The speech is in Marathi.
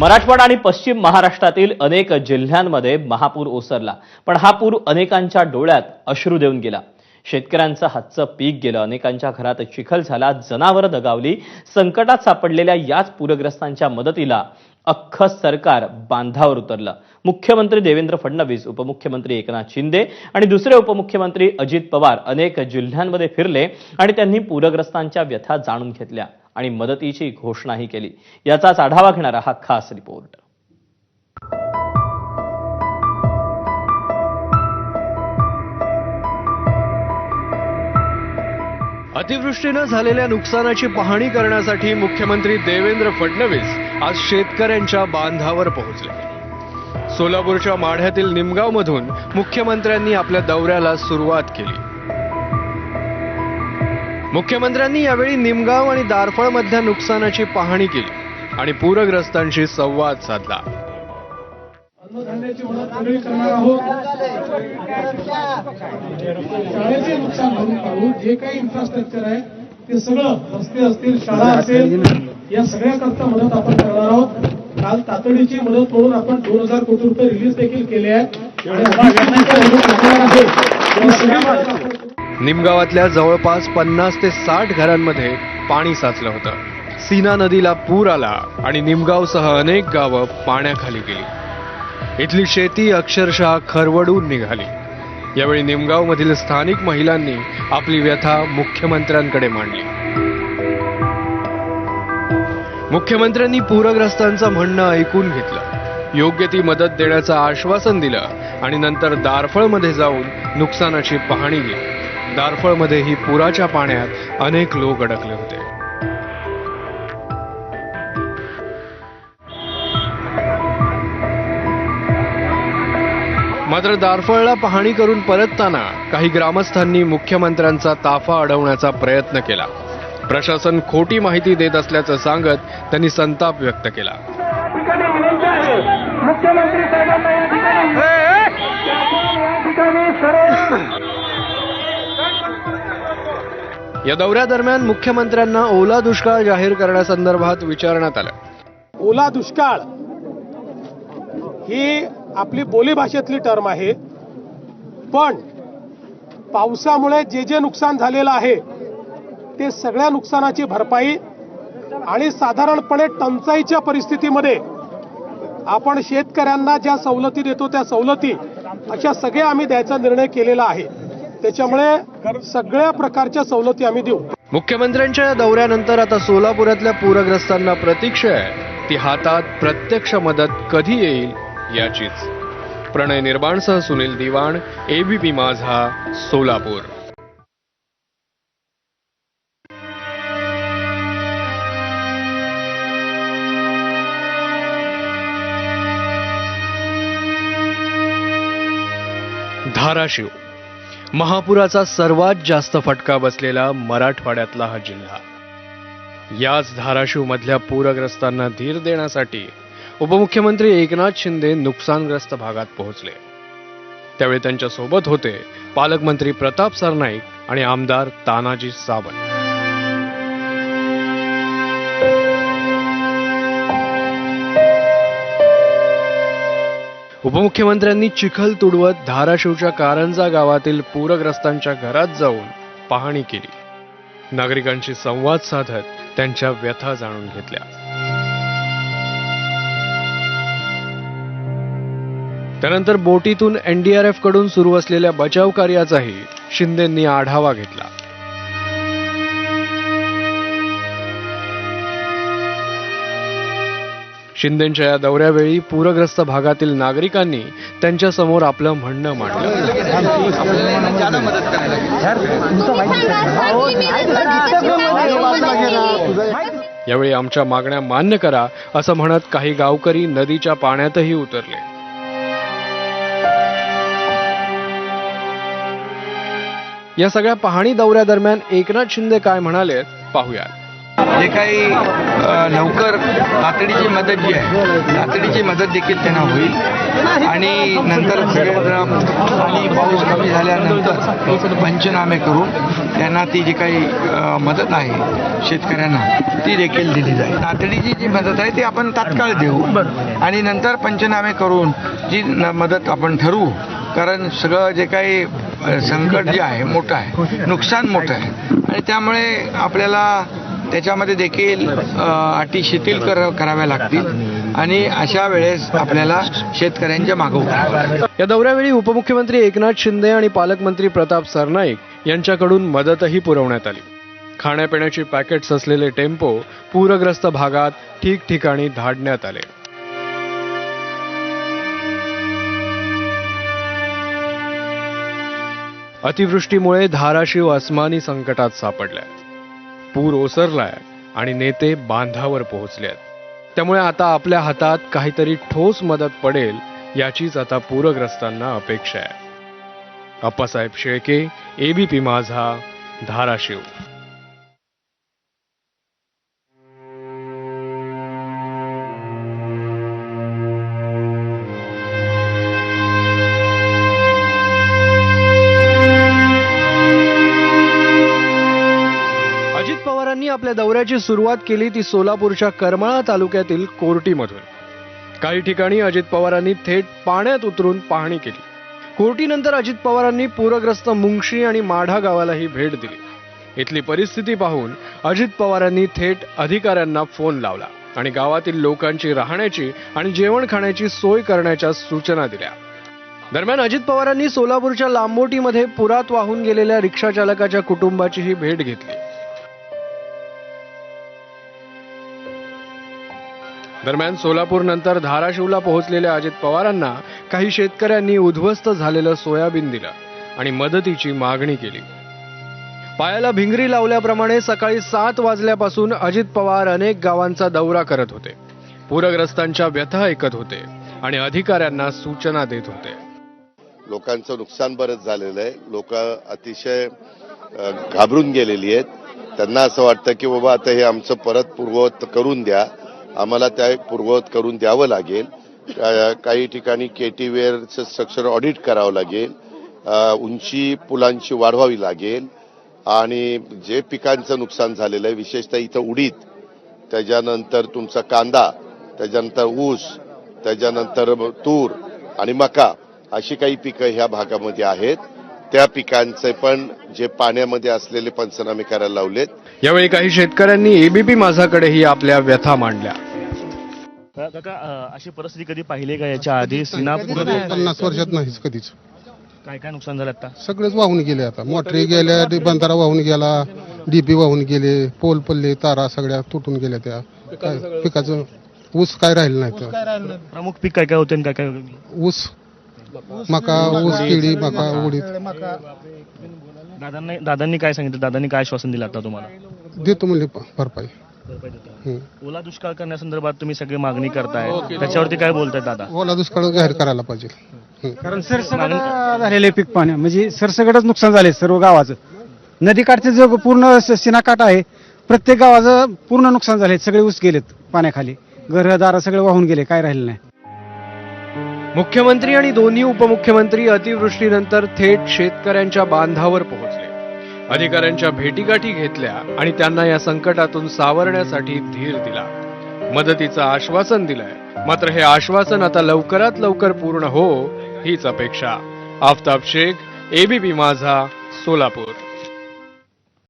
मराठवाडा आणि पश्चिम महाराष्ट्रातील अनेक जिल्ह्यांमध्ये महापूर ओसरला. पण हा पूर अनेकांच्या डोळ्यात अश्रू देऊन गेला. शेतकऱ्यांचं हातचं पीक गेलं. अनेकांच्या घरात चिखल झाला. जनावरं दगावली. संकटात सापडलेल्या याच पूरग्रस्तांच्या मदतीला अख्खं सरकार बांधावर उतरलं. मुख्यमंत्री देवेंद्र फडणवीस उपमुख्यमंत्री एकनाथ शिंदे आणि दुसरे उपमुख्यमंत्री अजित पवार अनेक जिल्ह्यांमध्ये फिरले आणि त्यांनी पूरग्रस्तांच्या व्यथा जाणून घेतल्या. आणि मदतीची घोषणाही केली. याचाच आढावा घेणारा हा खास रिपोर्ट. अतिवृष्टीनं झालेल्या नुकसानाची पाहणी करण्यासाठी मुख्यमंत्री देवेंद्र फडणवीस आज शेतकऱ्यांच्या बांधावर पोहोचले. सोलापूरच्या माढ्यातील निमगाव मधून मुख्यमंत्र्यांनी आपल्या दौऱ्याला सुरुवात केली. मुख्यमंत्र्यांनी यावेळी निमगाव आणि दारफळ मधल्या नुकसानाची पाहणी केली आणि पूरग्रस्तांशी संवाद साधला. शाळेचे नुकसान भरून काढू जे काही इन्फ्रास्ट्रक्चर आहे ते सगळं रस्ते असतील शाळा असेल या सगळ्याकरता मदत आपण करणार आहोत. काल तातडीची मदत म्हणून आपण दोन हजार कोटी रुपये रिलीज देखील केले आहेत. आणि निमगावातल्या जवळपास पन्नास ते साठ घरांमध्ये पाणी साचलं होतं. सीना नदीला पूर आला आणि निमगावसह अनेक गावं पाण्याखाली गेली. इथली शेती अक्षरशः खरवडून निघाली. यावेळी निमगावमधील स्थानिक महिलांनी आपली व्यथा मुख्यमंत्र्यांकडे मांडली. मुख्यमंत्र्यांनी पूरग्रस्तांचं म्हणणं ऐकून घेतलं. योग्य ती मदत देण्याचं आश्वासन दिलं आणि नंतर दारफळमध्ये जाऊन नुकसानाची पाहणी केली. दारफळमध्येही पुराच्या पाण्यात अनेक लोक अडकले होते. मात्र दारफळला पाहणी करून परतताना काही ग्रामस्थांनी मुख्यमंत्र्यांचा ताफा अडवण्याचा प्रयत्न केला. प्रशासन खोटी माहिती देत असल्याचं सांगत त्यांनी संताप व्यक्त केला. मुख्यमंत्री साहेबांना या ठिकाणी या दौऱ्यादरम्यान मुख्यमंत्र्यांना ओला दुष्काळ जाहीर करण्यासंदर्भात विचारण्यात आलं. ओला दुष्काळ ही आपली बोलीभाषेतली टर्म आहे. पण पावसामुळे जे जे नुकसान झालेलं आहे ते सगळ्या नुकसानाची भरपाई आणि साधारणपणे टंचाईच्या परिस्थितीमध्ये आपण शेतकऱ्यांना ज्या सवलती देतो त्या सवलती अशा सगळ्या आम्ही द्यायचा निर्णय केलेला आहे. त्याच्यामुळे सगळ्या प्रकारच्या सवलती आम्ही देऊ. मुख्यमंत्र्यांच्या या दौऱ्यानंतर आता सोलापुरातल्या पूरग्रस्तांना प्रतीक्षा आहे. ती हातात प्रत्यक्ष मदत कधी येईल याचीच. प्रणय निर्माणसह सुनील दिवाण एबीपी माझा सोलापूर. धाराशिव. महापुराचा सर्वात जास्त फटका बसलेला मराठवाड्यातला हा जिल्हा. याच धाराशिव मधल्या पूरग्रस्तांना धीर देण्यासाठी उपमुख्यमंत्री एकनाथ शिंदे नुकसानग्रस्त भागात पोहोचले. त्यावेळी त्यांच्यासोबत होते पालकमंत्री प्रताप सरनाईक आणि आमदार तानाजी सावंत. उपमुख्यमंत्र्यांनी चिखल तुडवत धाराशिवच्या कारंजा गावातील पूरग्रस्तांच्या घरात जाऊन पाहणी केली. नागरिकांशी संवाद साधत त्यांच्या व्यथा जाणून घेतल्या. त्यानंतर बोटीतून एनडीआरएफकडून सुरू असलेल्या बचाव कार्याचाही शिंदेंनी आढावा घेतला. शिंदेच्या या दौऱ्यावेळी पूरग्रस्त भागातील नागरिकांनी त्यांच्यासमोर आपलं म्हणणं मांडलं. यावेळी आमच्या मागण्या मान्य करा असं म्हणत काही गावकरी नदीच्या पाण्यातही उतरले. या सगळ्या पाहणी दौऱ्यादरम्यान एकनाथ शिंदे काय म्हणाले पाहूयात. जे काही लवकर तातडीची मदत जी आहे तातडीची मदत देखील त्यांना होईल. आणि नंतर सगळ्या पाणी पाऊस कमी झाल्यानंतर पंचनामे करून त्यांना ती जी काही मदत आहे शेतकऱ्यांना ती देखील दिली जाईल. तातडीची जी मदत आहे ती आपण तात्काळ देऊ. आणि नंतर पंचनामे करून जी न- मदत आपण ठरवू कारण सगळं जे काही संकट जे आहे मोठं आहे नुकसान मोठं आहे. आणि त्यामुळे आपल्याला त्याच्यामध्ये देखील अटी शिथिल कर कराव्या लागतील. आणि अशा वेळेस आपल्याला शेतकऱ्यांच्या मागवू या दौऱ्यावेळी उपमुख्यमंत्री एकनाथ शिंदे आणि पालकमंत्री प्रताप सरनाईक यांच्याकडून मदतही पुरवण्यात आली. खाण्यापिण्याची पॅकेट्स असलेले टेम्पो पूरग्रस्त भागात ठिकठिकाणी धाडण्यात आले. अतिवृष्टीमुळे धाराशिव अस्मानी संकटात सापडलाय पूर ओसरलाय आणि नेते बांधावर पोहोचले आहेत त्यामुळे आता आपल्या हातात काहीतरी ठोस मदत पडेल याचीच आता पूरग्रस्तांना अपेक्षा आहे. अप्पासाहेब शेळके एबीपी माझा धाराशिव. आपल्या दौऱ्याची सुरुवात केली ती सोलापूरच्या करमाळा तालुक्यातील कोर्टीमधून. काही ठिकाणी अजित पवारांनी थेट पाण्यात उतरून पाहणी केली. कोर्टीनंतर अजित पवारांनी पूरग्रस्त मुंगशी आणि माढा गावालाही भेट दिली. इथली परिस्थिती पाहून अजित पवारांनी थेट अधिकाऱ्यांना फोन लावला आणि गावातील लोकांची राहण्याची आणि जेवण खाण्याची सोय करण्याच्या सूचना दिल्या. दरम्यान अजित पवारांनी सोलापूरच्या लांबोटीमध्ये पुरात वाहून गेलेल्या रिक्षा चालकाच्या कुटुंबाचीही भेट घेतली. दरम्यान सोलापूर नंतर धाराशिवला पोहोचलेल्या अजित पवारांना काही शेतकऱ्यांनी उद्ध्वस्त झालेलं सोयाबीन दिलं आणि मदतीची मागणी केली. पायाला भिंगरी लावल्याप्रमाणे सकाळी सात वाजल्यापासून अजित पवार अनेक गावांचा दौरा करत होते. पूरग्रस्तांच्या व्यथा ऐकत होते आणि अधिकाऱ्यांना सूचना देत होते. लोकांचं नुकसान बरंच झालेलं आहे. लोक अतिशय घाबरून गेलेली आहेत. त्यांना असं वाटतं की बाबा आता हे आमचं परत पूर्ववत करून द्या. आम्हाला त्या पूर्ववत करून द्यावं लागेल. काही ठिकाणी केटी वेअरचं स्ट्रक्चर ऑडिट करावं लागेल. उंची पुलांची वाढवावी लागेल. आणि जे पिकांचं नुकसान झालेलं आहे विशेषतः इथं उडीद त्याच्यानंतर तुमचा कांदा त्याच्यानंतर ऊस त्याच्यानंतर तूर आणि मका अशी काही पिकं ह्या भागामध्ये आहेत. त्या पिकांचे पण जे पाण्यामध्ये असलेले पंचनामे करायला लावलेत. यावेळी काही शेतकऱ्यांनी एबीपी माझाकडेही आपल्या व्यथा मांडल्या. काका अशी परिस्थिती कधी पाहिली का याच्या आधी? सिनापूर पन्नास वर्षात नाहीच कधीच. काय काय नुकसान झालं आता सगळेच वाहून गेले आता. मोटरी गेल्या बंधारा वाहून गेला डीपी वाहून गेले पोल पल्ले तारा सगळ्या तुटून गेल्या त्या. काय पिकाचं ऊस काय राहिलं नाही तर. प्रमुख पीक काय काय होते काय काय? ऊस. मका ऊस केळी मका उडीद. दादांनी दादांनी काय सांगितलं? दादांनी काय आश्वासन दिलं आता तुम्हाला? देतो म्हणले प- भरपाई. ओला दुष्काळ करण्यासंदर्भात तुम्ही सगळी मागणी करताय. त्याच्यावरती काय बोलताय दादा? ओला दुष्काळ जाहीर करायला पाहिजे. हं. कारण सरसकट झालेले पीक पाणी म्हणजे सरसकटच नुकसान झाले सर्व गावाचं. नदीकाठचे जो पूर्ण सीनाकाठ आहे प्रत्येक गावाचं पूर्ण नुकसान झाले सगळे ऊस गेलेत पाण्याखाली. घरदार सगळे वाहून गेले काय राहिलं नाही. मुख्यमंत्री आणि दोन्ही उपमुख्यमंत्री अतिवृष्टीनंतर थेट शेतकऱ्यांच्या बांधावर पोहोचले. अधिकाऱ्यांच्या भेटीगाठी घेतल्या आणि त्यांना या संकटातून सावरण्यासाठी धीर दिला. मदतीचं आश्वासन दिलंय. मात्र हे आश्वासन आता लवकरात लवकर पूर्ण हो हीच अपेक्षा. आफताब शेख एबीपी माझा सोलापूर.